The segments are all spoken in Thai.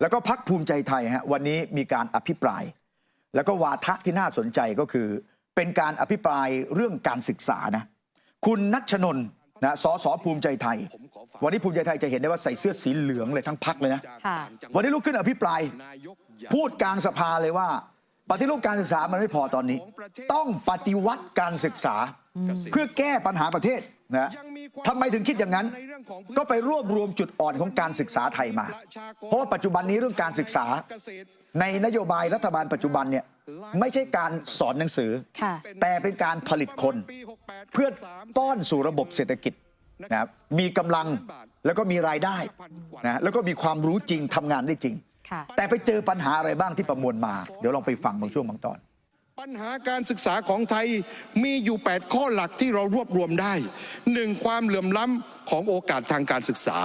แล้วก็พักภูมิใจไทยฮะวันนี้มีการอภิปราย แล้วก็วาทะที่น่าสนใจก็คือ เป็นการอภิปรายเรื่องการศึกษานะคุณนัชนนท์นะสสภูมิใจไทย วันนี้ภูมิใจไทยจะเห็นได้ว่าใส่เสื้อสีเหลืองเลยทั้งพักเลยนะค่ะวันนี้ลุกขึ้นอภิปราย พูดกลางสภาเลยว่า ปฏิรูปการศึกษามันไม่พอตอนนี้ ต้องปฏิวัติการศึกษา เพื่อแก้ปัญหาประเทศ นะทำไมถึงคิดอย่างนั้น ก็ไปรวบรวมจุดอ่อนของการศึกษาไทยมา เพราะว่าปัจจุบันนี้เรื่องการศึกษา ในนโยบายรัฐบาลปัจจุบันเนี่ยไม่ใช่การสอนหนังสือค่ะแต่เป็นการผลิตคน เพื่อป้อนสู่ระบบเศรษฐกิจนะครับมีกำลังแล้วก็มีรายได้นะแล้วก็มีความรู้จริงทำงานได้จริงค่ะแต่ไปเจอปัญหาอะไรบ้างที่ประมวลมา เดี๋ยวลองไปฟังบางช่วงบางตอน ปัญหาการศึกษาของไทยมีอยู่ 8 ข้อหลักที่เรารวบรวมได้ 1. ความเหลื่อมล้ำของโอกาสทางการศึกษา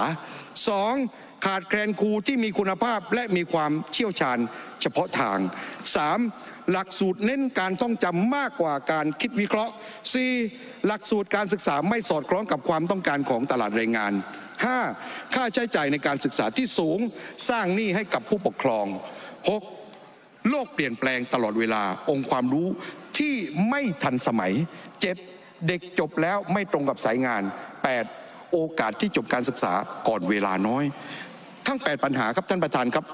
2. ขาดแคลนครูที่มีคุณภาพและมีความเชี่ยวชาญเฉพาะทาง 3. หลักสูตรเน้นการท่องจำมากกว่าการคิดวิเคราะห์ 4. หลักสูตรการศึกษาไม่สอดคล้องกับความต้องการของตลาดแรงงาน 5. ค่าใช้จ่ายในการศึกษาที่สูง สร้างหนี้ให้กับผู้ปกครอง 6. โลกเปลี่ยนแปลงตลอดเวลาองค์ความรู้ที่ไม่ทันสมัย 7. เด็กจบแล้วไม่ตรงกับสายงาน 8. โอกาสที่จบการศึกษาก่อนเวลาน้อย ทั้ง 8 ปัญหาครับท่านประธานครับ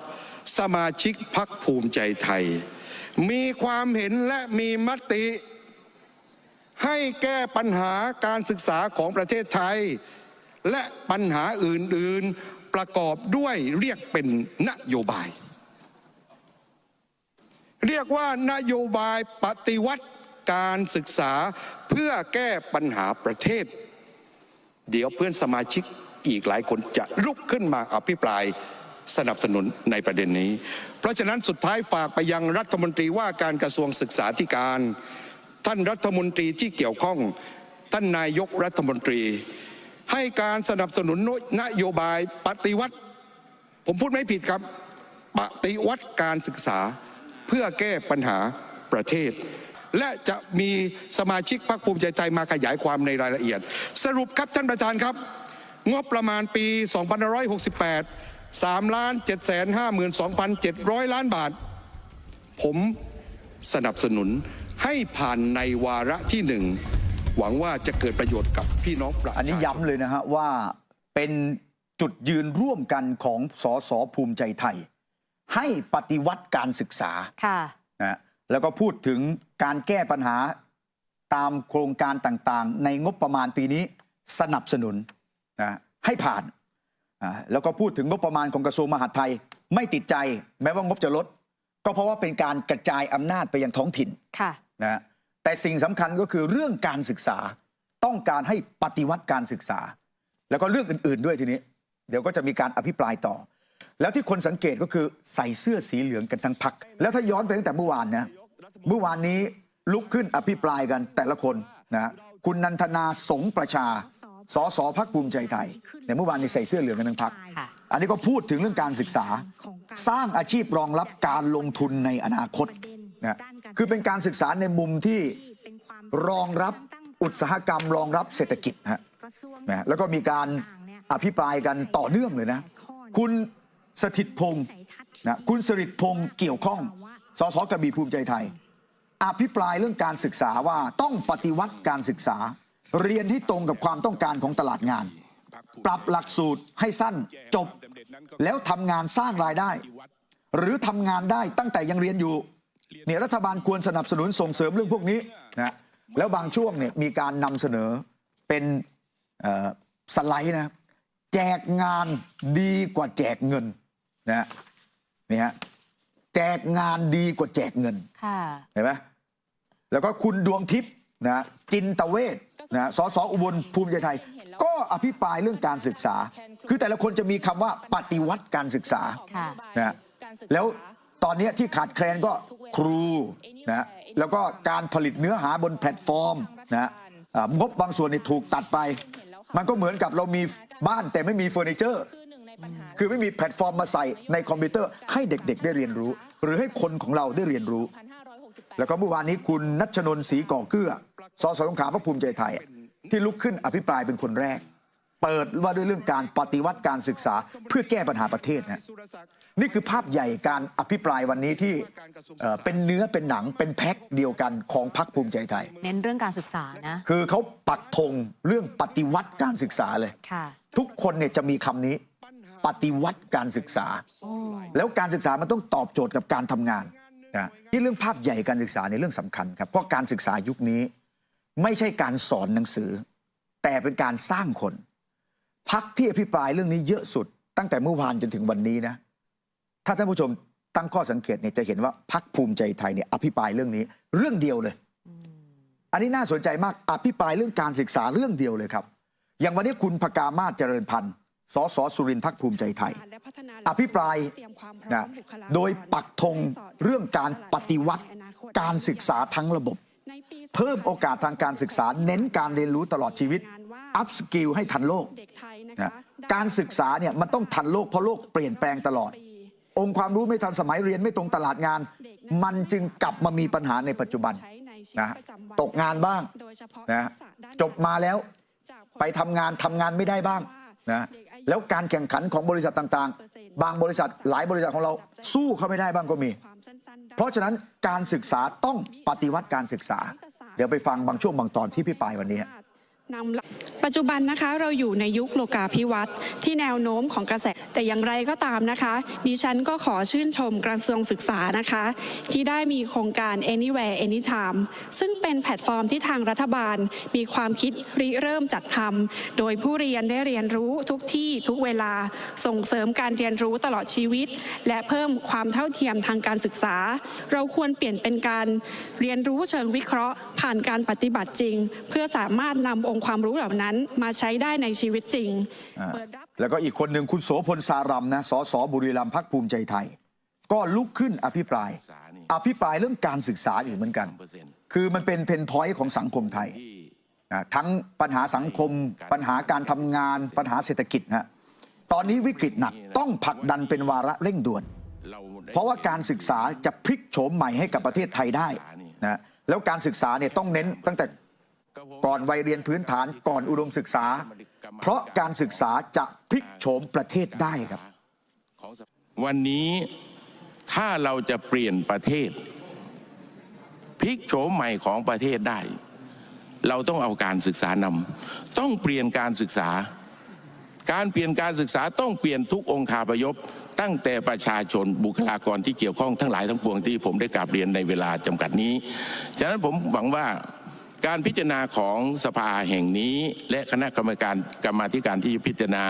สมาชิกพักภูมิใจไทย มีความเห็นและมีมติ ให้แก้ปัญหาการศึกษาของประเทศไทย และปัญหาอื่น ๆประกอบด้วยเรียกเป็นนโยบาย เรียกว่านโยบายปฏิวัติการศึกษาเพื่อแก้ปัญหาประเทศ เดี๋ยวเพื่อนสมาชิกอีกหลายคนจะลุกขึ้นมาอภิปรายสนับสนุนในประเด็นนี้ เพราะฉะนั้นสุดท้ายฝากไปยังรัฐมนตรีว่าการกระทรวงศึกษาธิการ ท่านรัฐมนตรีที่เกี่ยวข้อง ท่านนายกรัฐมนตรี ให้การสนับสนุนนโยบายปฏิวัติ ผมพูดไม่ผิดครับ ปฏิวัติการศึกษา พื่อแก้ปัญหาประเทศ และจะมีสมาชิกพรรคภูมิใจไทยมาขยายความในรายละเอียด สรุปครับท่านประธานครับ งบประมาณปี2568 3ล้าน752,700 ล้านบาท ผมสนับสนุนให้ผ่านในวาระที่หนึ่งหวังว่าจะเกิดประโยชน์กับพี่น้องประชาชน อันนี้ย้ำเลยนะฮะว่าเป็นจุดยืนร่วมกันของสสภูมิใจไทย ให้ปฏิวัติการศึกษาค่ะนะแล้วก็พูดถึงการแก้ปัญหาตามโครงการต่างๆ ในงบประมาณปีนี้สนับสนุนนะให้ผ่านอ่าแล้วก็พูดถึงงบประมาณของกระทรวงมหาดไทยไม่ติดใจ แม้ว่างบจะลด ก็เพราะว่าเป็นการกระจายอำนาจไปยังท้องถิ่นค่ะนะแต่สิ่งสำคัญก็คือเรื่องการศึกษาต้องการให้ปฏิวัติการศึกษา แล้วก็เรื่องอื่น ๆด้วยทีนี้ เดี๋ยวก็จะมีการอภิปรายต่อ แล้วที่คนสังเกตก็คือใส่เสื้อสีเหลืองกันทั้งพัก แล้วถ้าย้อนไปตั้งแต่เมื่อวานนะเมื่อวานนี้ลุกขึ้นอภิปรายกันแต่ละคนนะคุณนันทนาสงประชาสสพักภูมิใจไทยเนี่ยเมื่อวานนี้ใส่เสื้อเหลืองกันทั้งพักค่ะอันนี้ก็พูดถึงเรื่องการศึกษา สร้างอาชีพรองรับการลงทุนในอนาคตนะคือเป็นการศึกษาในมุมที่รองรับอุตสาหกรรม รองรับเศรษฐกิจฮะนะแล้วก็มีการอภิปรายกันต่อเนื่องเลยนะ คุณ สถิตพงศ์นะคุณสริตพงศ์เกี่ยวข้องสสกระบี่ภูมิใจไทย อภิปรายเรื่องการศึกษาว่าต้องปฏิวัติการศึกษา เรียนที่ตรงกับความต้องการของตลาดงาน ปรับหลักสูตรให้สั้นจบ แล้วทำงานสร้างรายได้ หรือทำงานได้ตั้งแต่ยังเรียนอยู่เนี่ยรัฐบาลควรสนับสนุนส่งเสริมเรื่องพวกนี้นะแล้วบางช่วงเนี่ยมีการนำเสนอเป็นเอ่อสไลด์นะแจกงานดีกว่าแจกเงิน นะนี่ฮะแจกงานดีกว่าแจกเงินค่ะ เห็นไหมแล้วก็คุณดวงทิพย์นะจินตเวชนะสสอุบลภูมิใจไทย ก็อภิปรายเรื่องการศึกษา คือแต่ละคนจะมีคำว่าปฏิวัติการศึกษาค่ะนะแล้วตอนเนี้ยที่ขาดแคลนก็ครูนะแล้วก็การผลิตเนื้อหาบนแพลตฟอร์มนะอ่างบบางส่วนนี่ถูกตัดไป มันก็เหมือนกับเรามีบ้านแต่ไม่มีเฟอร์นิเจอร์ คือไม่มีแพลตฟอร์มมาใส่ในคอมพิวเตอร์ให้เด็กๆ ได้เรียนรู้ หรือให้คนของเราได้เรียนรู้ แล้วก็เมื่อวานนี้คุณนัชนนท์ศรีก่อเกื้อสสสงขลาพระภูมิใจไทย ที่ลุกขึ้นอภิปรายเป็นคนแรก เปิดว่าด้วยเรื่องการปฏิวัติการศึกษาเพื่อแก้ปัญหาประเทศนะนี่คือภาพใหญ่การอภิปรายวันนี้ที่เอ่อเป็นเนื้อเป็นหนังเป็นแพ็คเดียวกันของพรรคภูมิใจไทย เน้นเรื่องการศึกษานะคือเขาปักธงเรื่องปฏิวัติการศึกษาเลยค่ะทุกคนเนี่ยจะมีคำนี้ ปฏิวัติการศึกษาโอ้แล้วการศึกษามันต้องตอบโจทย์กับการทำงานนะที่เรื่องภาพใหญ่การศึกษาในยเรื่องสำคัญครับเพราะการศึกษายุคนี้ ไม่ใช่การสอนหนังสือ แต่เป็นการสร้างคน พักที่อภิปรายเรื่องนี้เยอะสุด ตั้งแต่เมื่อวานจนถึงวันนี้นะถ้าท่านผู้ชมตั้งข้อสังเกตเนี่ยจะเห็นว่าพักภูมิใจไทยเนี่ยอภิปรายเรื่องนี้เรื่องเดียวเลย อันนี้น่าสนใจมากอภิปรายเรื่องการศึกษาเรื่องเดียวเลยครับ อย่างวันนี้คุณพกามาศเจริญพันธ์ สสสุรินทร์พักภูมิใจไทย อภิปรายนะโดยปักธงเรื่องการปฏิวัติการศึกษาทั้งระบบ เพิ่มโอกาสทางการศึกษา เน้นการเรียนรู้ตลอดชีวิต อัพสกิลให้ทันโลกเด็กไทยนะนะคะการศึกษาเนี่ยมันต้องทันโลกเพราะโลกเปลี่ยนแปลงตลอด องค์ความรู้ไม่ทันสมัยเรียนไม่ตรงตลาดงาน มันจึงกลับมามีปัญหาในปัจจุบันใช้ในชีวินะตประจำวันตกงานบ้างโดยเฉพาะนะทักษะด้นจบมาแล้วจากผลไปทำงานทำงานไม่ได้บ้างนะ แล้วการแข่งขันของบริษัทต่างๆ บางบริษัทหลายบริษัทของเราสู้เขาไม่ได้บ้างก็มี เพราะฉะนั้นการศึกษาต้องปฏิวัติการศึกษา เดี๋ยวไปฟังบางช่วงบางตอนที่พี่ปายวันนี้ นำหลักปัจจุบันนะคะเราอยู่ในยุคโลกาภิวัตน์ที่แนวโน้มของกระแสแต่อย่างไรก็ตามนะคะ ดิฉันก็ขอชื่นชมกระทรวงศึกษานะคะ ที่ได้มีโครงการ Anywhere Anytime ซึ่งเป็นแพลตฟอร์มที่ทางรัฐบาลมีความคิดริเริ่มจัดทำโดยผู้เรียนได้เรียนรู้ทุกที่ทุกเวลาส่งเสริมการเรียนรู้ตลอดชีวิต และเพิ่มความเท่าเทียมทางการศึกษา เราควรเปลี่ยนเป็นการเรียนรู้เชิงวิเคราะห์ ผ่านการปฏิบัติจริง เพื่อสามารถนำองค์ความรู้เหล่านั้นมาใช้ได้ในชีวิตจริง อ่าเปิดรับ แล้วก็อีกคนหนึ่งคุณโสพลสารัมนะสสบุรีรัมย์พักภูมิใจไทย ก็ลุกขึ้นอภิปราย อภิปรายเรื่องการศึกษาอีกเหมือนกัน คือมันเป็นเพนพอยต์ของสังคมไทยนะทั้งปัญหาสังคม ปัญหาการทำงาน ปัญหาเศรษฐกิจฮะตอนนี้วิกฤตหนักต้องผลักดันเป็นวาระเร่งด่วน เพราะว่าการศึกษาจะพลิกโฉมใหม่ให้กับประเทศไทยได้นะแล้วการศึกษาเนี่ยต้องเน้นตั้งแต่ ก่อนวัยเรียนพื้นฐานก่อนอุดมศึกษา เพราะการศึกษาจะพลิกโฉมประเทศได้ครับ วันนี้ถ้าเราจะเปลี่ยนประเทศพลิกโฉมใหม่ของประเทศได้ เราต้องเอาการศึกษานำต้องเปลี่ยนการศึกษา การเปลี่ยนการศึกษาต้องเปลี่ยนทุกองค์คาพยพตั้งแต่ประชาชนบุคลากรที่เกี่ยวข้องทั้งหลายทั้งปวงที่ผมได้กราบเรียนในเวลาจำกัดนี้ ฉะนั้นผมหวังว่า การพิจารณาของสภาแห่งนี้ และคณะกรรมการกรรมาธิการที่พิจารณา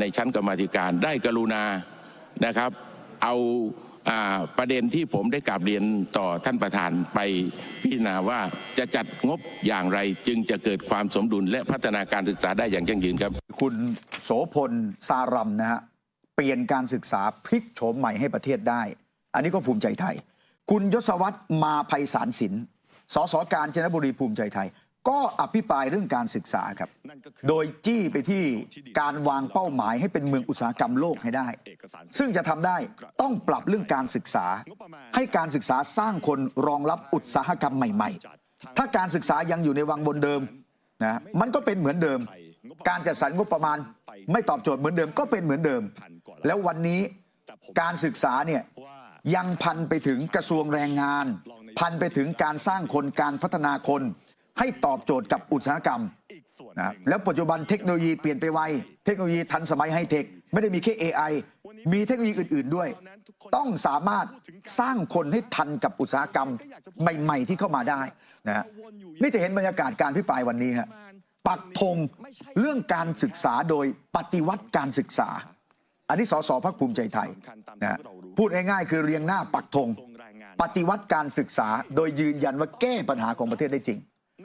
ในชั้นกรรมาธิการได้กรุณานะครับ เอาอ่าประเด็นที่ผมได้กราบเรียนต่อท่านประธานไปพิจารณาว่าจะจัดงบอย่างไรจึงจะเกิดความสมดุลและพัฒนาการศึกษาได้อย่างยั่งยืนครับ คุณโสพลสารัมนะฮะเปลี่ยนการศึกษาพลิกโฉมใหม่ให้ประเทศได้ อันนี้ก็ภูมิใจไทย คุณยศวัตรมาภัยสารสิน สสการจนบุรีภูมิใจไทย ก็อภิปรายเรื่องการศึกษาครับ โดยจี้ไปที่การวางเป้าหมายให้เป็นเมืองอุตสาหกรรมโลกให้ได้ ซึ่งจะทำได้ต้องปรับเรื่องการศึกษา ให้การศึกษาสร้างคนรองรับอุตสาหกรรมใหม่ ๆ ถ้าการศึกษายังอยู่ในวังบนเดิมนะมันก็เป็นเหมือนเดิม การจัดสรรงบประมาณ ไม่ตอบโจทย์เหมือนเดิมก็เป็นเหมือนเดิม แล้ววันนี้การศึกษาเนี่ยยังพันไปถึงกระทรวงแรงงาน พันไปถึงการสร้างคนการพัฒนาคน ให้ตอบโจทย์กับอุตสาหกรรมนะแล้วปัจจุบันเทคโนโลยีเปลี่ยนไปไว เทคโนโลยีทันสมัยไฮเทค ไม่ได้มีแค่ AI มีเทคโนโลยีอื่น ๆด้วย ต้องสามารถสร้างคนให้ทันกับอุตสาหกรรมใหม่ ๆ ที่เข้ามาได้นะฮะนี่จะเห็นบรรยากาศการพิปรายวันนี้ฮะปักธงเรื่องการศึกษาโดยปฏิวัติการศึกษา อันนี้สสพักภูมิใจไทยนะฮะพูดง่ายๆคือเรียงหน้าปักธง ปฏิวัติการศึกษาโดยยืนยันว่าแก้ปัญหาของประเทศได้จริง